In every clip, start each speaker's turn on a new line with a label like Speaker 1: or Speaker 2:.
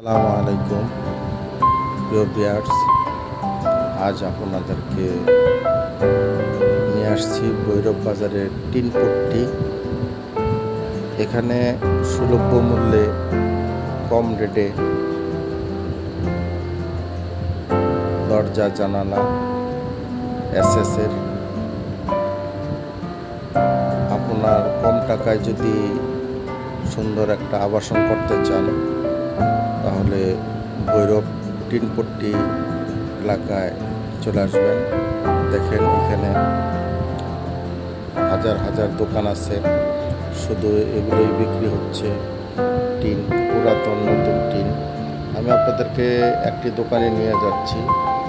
Speaker 1: আসসালামু আলাইকুম। প্রিয় বিয়ার্স আজ আপনাদেরকে নিয়ে আসছি ভৈরব বাজারের টিনপট্টি এখানে সুলভ্য মূল্যে কম রেটে দরজা, জানালা এসএসের আপনার কম টাকায় যদি সুন্দর একটা আবাসন করতে চান ভৈরব, টিনপট্টি এলাকায় চলে আসবেন। দেখেন এখানে হাজার হাজার দোকান আছে। শুধু এগুলোই বিক্রি হচ্ছে টিন, পুরাতন নতুন টিন। আমি আপনাদেরকে একটি দোকানে নিয়ে যাচ্ছি,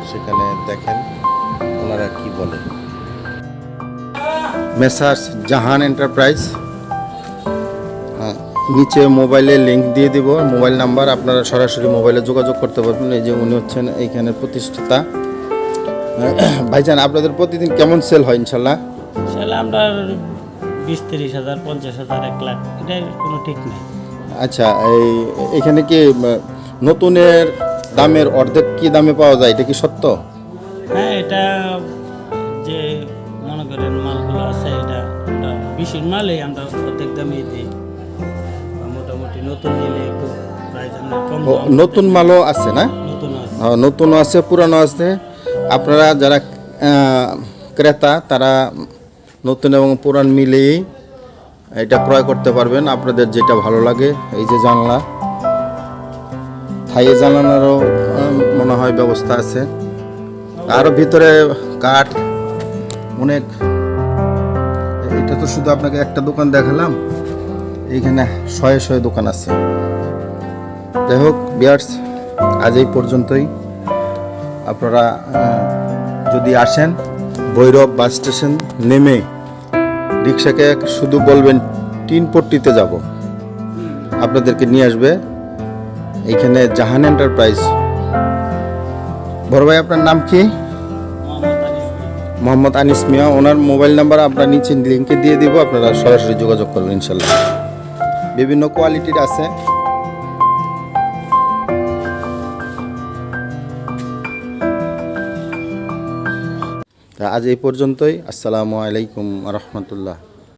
Speaker 1: সেখানে দেখেন ওনারা কি বলে। Messrs Jahan enterprise. নিচে মোবাইলে লিঙ্ক দিয়ে দিব। মোবাইল নাম্বার আপনারা সরাসরি মোবাইলে যোগাযোগ করতে পারবেন। এই যে উনি হচ্ছেন এইখানে প্রতিষ্ঠাতা। ভাইজান আপনাদের প্রতিদিন কেমন সেল হয় ইনশাল্লাহ?
Speaker 2: তাহলে আমরা বিশ তিরিশ হাজার পঞ্চাশ হাজার এক লাখ। এটার কোনো ঠিক নেই।
Speaker 1: আচ্ছা এই এখানে কি নতুনের দামের অর্ধেক কি দামে পাওয়া যায়? এটা কি সত্য?
Speaker 2: হ্যাঁ এটা যে মনে করেন মালগুলো আছে এটা বিশের মালই আমরা অর্ধেক দামে দিই। নতুন নিলে একটু প্রাইস কম
Speaker 1: নতুন মালও আছে না?
Speaker 2: নতুন আছে।
Speaker 1: হ্যাঁ, নতুনও আছে পুরানো আছে। আপনারা যারা ক্রেতা তারা নতুন এবং পুরান মিলিয়েই এটা ক্রয় করতে পারবেন। আপনাদের যেটা ভালো লাগে এই যে জানলা। থাইয়ে জানানোরও মনে হয় ব্যবস্থা আছে। আরও ভিতরে কাঠ অনেক। এটা তো শুধু আপনাকে একটা দোকান দেখালাম। এইখানে শয়ে শয়ে দোকান আছে। যাই হোক বিয়ার্স, আজ এই পর্যন্তই। আপনারা যদি আসেন, ভৈরব বাস স্টেশন নেমে রিক্সাকে শুধু বলবেন তিন পট্টিতে যাব। আপনাদেরকে নিয়ে আসবে এইখানে জাহান এন্টারপ্রাইজ। বড় ভাই, আপনার নাম কি?
Speaker 2: মোহাম্মদ আনিস মিয়া।
Speaker 1: ওনার মোবাইল নাম্বার আমরা নিচে লিঙ্কে দিয়ে দিব, আপনারা সরাসরি যোগাযোগ করবেন, ইনশাল্লাহ। বিভিন্ন কোয়ালিটির আছে। আজ এই পর্যন্তই। আসসালামু আলাইকুম রহমতুল্লাহ।